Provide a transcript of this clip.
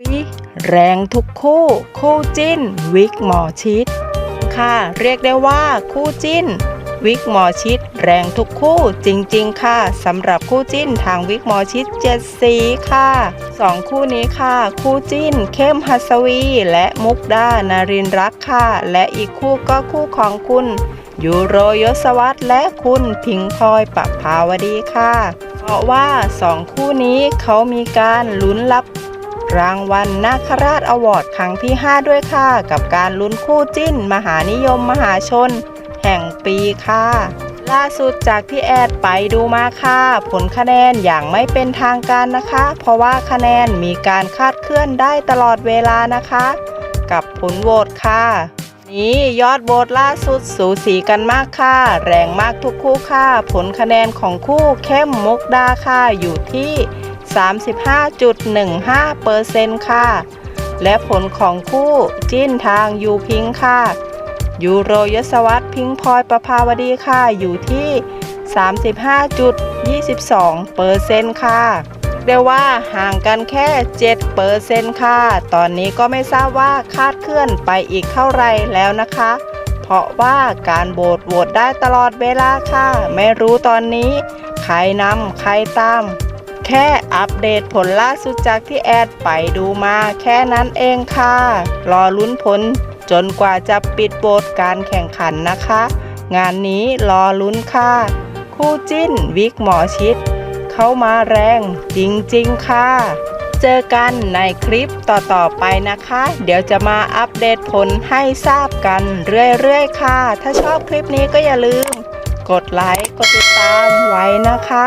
วิแรงทุกคู่คู่จิ้น วิกหมอชิด ค่ะเรียกได้ว่าคู่จิ้น วิกหมอชิด แรงทุกคู่จริงๆ ค่ะสำหรับคู่จิ้นทางวิกหมอชิดเจ็ดสีค่ะสองคู่นี้ค่ะ คู่จิ้น เข้มหัสวี และมุกดานารินรักค่ะ และอีกคู่ก็คู่ของคุณยูโรยศวัตและคุณพิงพลอยปะภาวดีค่ะ เพราะว่าสองคู่นี้เขามีการลุ้นรับ รางวัลนาคราชอวอร์ดครั้งที่ 5 ด้วยค่ะ กับการลุ้นคู่จิ้น มหานิยมมหาชน แห่งปีค่ะ ล่าสุดจากที่แอดไปดูมาค่ะ ผลคะแนนอย่างไม่เป็นทางการนะคะ เพราะว่าคะแนนมีการคาดเคลื่อนได้ตลอดเวลานะคะ กับผลโหวตค่ะนี้ยอดโหวตล่าสุดสูสีกันมากค่ะ แรงมากทุกคู่ค่ะ ผลคะแนนของคู่เข้มมุกดาค่ะอยู่ที่ 35.15%เปอร์เซนต์ค่ะ และผลของคู่จิ้นทางยูพิงค์ค่ะ ยูโรยศวัตพิงค์พลอยประภาวดีค่ะ อยู่ที่ 35.22%เปอร์เซนต์ค่ะเรียกว่าห่างกันแค่7%เปอร์เซนต์ค่ะ ตอนนี้ก็ไม่ทราบว่าคาดเคลื่อนไปอีกเท่าไรแล้วนะคะ เพราะว่าการโหวตโหวตได้ตลอดเวลาค่ะ ไม่รู้ตอนนี้ ใครนำใครตาม แค่อัปเดตผลล่าสุดจากที่แอดไปดูมาแค่นั้นเองค่ะ รอลุ้นผลจนกว่าจะปิดโบทการแข่งขันนะคะ งานนี้รอลุ้นค่ะ คู่จิ้นวิกหมอชิด เข้ามาแรงจริงๆค่ะ เจอกันในคลิปต่อๆไปนะคะ เดี๋ยวจะมาอัปเดตผลให้ทราบกันเรื่อยๆค่ะ ถ้าชอบคลิปนี้ก็อย่าลืม กดไลค์กดติดตามไว้นะคะ